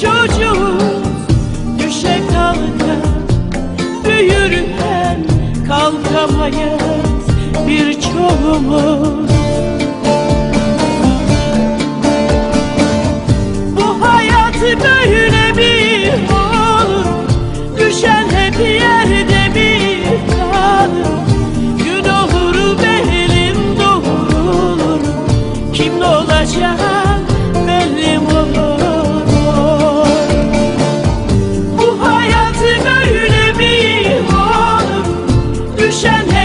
çocuğuz. Düşe kalka büyür hem kalkamayız birçoğumuz Bu hayat böyle bir olur Düşen hep yerde bir kalır Gün olur belim doğulur Kim olacak solution.